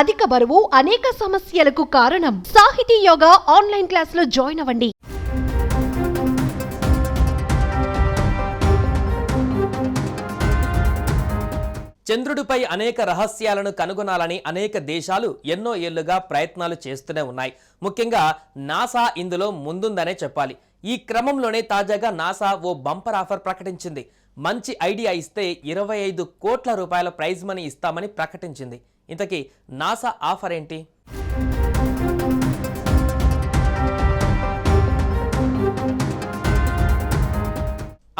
అధిక బరువు అనేక సమస్యలకు కారణం. సాహితీ యోగా ఆన్లైన్ క్లాసులో జాయిన్ అవ్వండి. చంద్రుడిపై అనేక రహస్యాలను కనుగొనాలని అనేక దేశాలు ఎన్నో ఏళ్ళుగా ప్రయత్నాలు చేస్తూనే ఉన్నాయి. ముఖ్యంగా నాసా ఇందులో ముందుందనే చెప్పాలి. ఈ క్రమంలోనే తాజాగా నాసా ఓ బంపర్ ఆఫర్ ప్రకటించింది. మంచి ఐడియా ఇస్తే ఇరవై ఐదు కోట్ల రూపాయల ప్రైజ్ మనీ ఇస్తామని ప్రకటించింది. ఇంతకీ నాసా ఆఫర్ ఏంటి?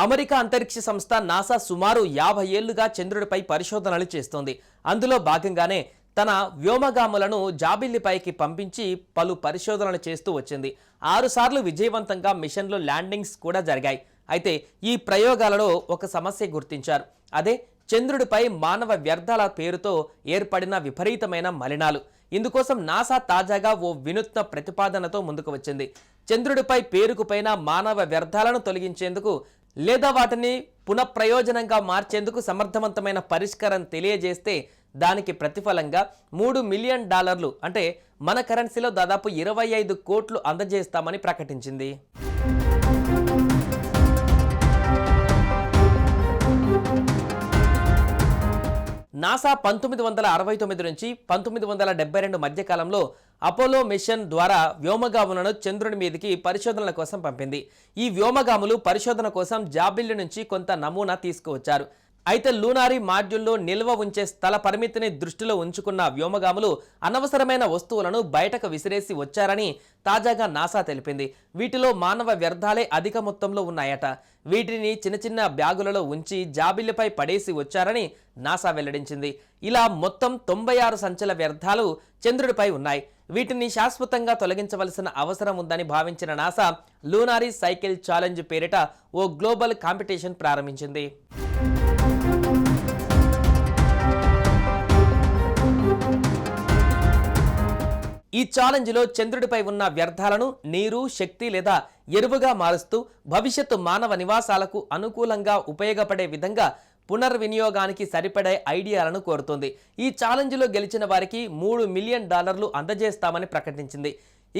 అమెరికా అంతరిక్ష సంస్థ నాసా సుమారు యాభై ఏళ్ళుగా చంద్రుడిపై పరిశోధనలు చేస్తోంది. అందులో భాగంగానే తన వ్యోమగాములను జాబిల్లిపైకి పంపించి పలు పరిశోధనలు చేస్తూ వచ్చింది. ఆరుసార్లు విజయవంతంగా మిషన్లు ల్యాండింగ్స్ కూడా జరిగాయి. అయితే ఈ ప్రయోగాలలో ఒక సమస్య గుర్తించారు. అదే చంద్రుడిపై మానవ వ్యర్థాల పేరుతో ఏర్పడిన విపరీతమైన మలినాలు. ఇందుకోసం నాసా తాజాగా ఓ వినూత్న ప్రతిపాదనతో ముందుకు వచ్చింది. చంద్రుడిపై పేరుకుపైన మానవ వ్యర్థాలను తొలగించేందుకు లేదా వాటిని పునఃప్రయోజనంగా మార్చేందుకు సమర్థవంతమైన పరిష్కారం తెలియజేస్తే దానికి ప్రతిఫలంగా మూడు మిలియన్ డాలర్లు అంటే మన కరెన్సీలో దాదాపు ఇరవై ఐదు కోట్లు అందజేస్తామని ప్రకటించింది. నాసా పంతొమ్మిది వందల అరవై తొమ్మిది నుంచి పంతొమ్మిది వందల డెబ్బై రెండు మధ్యకాలంలో అపోలో మిషన్ ద్వారా వ్యోమగాములను చంద్రుని మీదకి పరిశోధనల కోసం పంపింది. ఈ వ్యోమగాములు పరిశోధన కోసం జాబిల్లి నుంచి కొంత నమూనా తీసుకువచ్చారు. అయితే లూనారీ మాడ్యూల్లో నిల్వ ఉంచే స్థల పరిమితిని దృష్టిలో ఉంచుకున్న వ్యోమగాములు అనవసరమైన వస్తువులను బయటకు విసిరేసి వచ్చారని తాజాగా నాసా తెలిపింది. వీటిలో మానవ వ్యర్థాలే అధిక మొత్తంలో ఉన్నాయట. వీటిని చిన్న చిన్న బ్యాగులలో ఉంచి జాబిల్లిపై పడేసి వచ్చారని నాసా వెల్లడించింది. ఇలా మొత్తం తొంభై ఆరు సంచల వ్యర్థాలు చంద్రుడిపై ఉన్నాయి. వీటిని శాశ్వతంగా తొలగించవలసిన అవసరం ఉందని భావించిన నాసా లూనారీ సైకిల్ ఛాలెంజ్ పేరిట ఓ గ్లోబల్ కాంపిటీషన్ ప్రారంభించింది. ఈ ఛాలెంజ్లో చంద్రుడిపై ఉన్న వ్యర్థాలను నీరు శక్తి లేదా ఎరువుగా మారుస్తూ భవిష్యత్తు మానవ నివాసాలకు అనుకూలంగా ఉపయోగపడే విధంగా పునర్వినియోగానికి సరిపడే ఐడియాలను కోరుతుంది. ఈ ఛాలెంజ్లో గెలిచిన వారికి మూడు మిలియన్ డాలర్లు అందజేస్తామని ప్రకటించింది.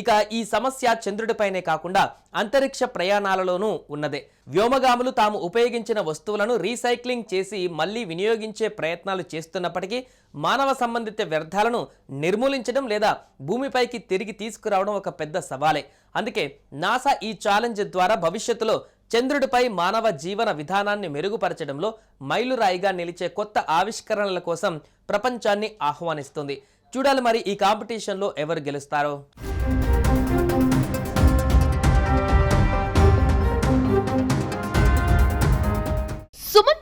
ఇక ఈ సమస్య చంద్రుడిపైనే కాకుండా అంతరిక్ష ప్రయాణాలలోనూ ఉన్నదే. వ్యోమగాములు తాము ఉపయోగించిన వస్తువులను రీసైక్లింగ్ చేసి మళ్ళీ వినియోగించే ప్రయత్నాలు చేస్తున్నప్పటికీ మానవ సంబంధిత వ్యర్థాలను నిర్మూలించడం లేదా భూమిపైకి తిరిగి తీసుకురావడం ఒక పెద్ద సవాలే. అందుకే నాసా ఈ ఛాలెంజ్ ద్వారా భవిష్యత్తులో చంద్రుడిపై మానవ జీవన విధానాన్ని మెరుగుపరచడంలో మైలురాయిగా నిలిచే కొత్త ఆవిష్కరణల కోసం ప్రపంచాన్ని ఆహ్వానిస్తుంది. చూడాలి మరి ఈ కాంపిటీషన్లో ఎవరు గెలుస్తారో.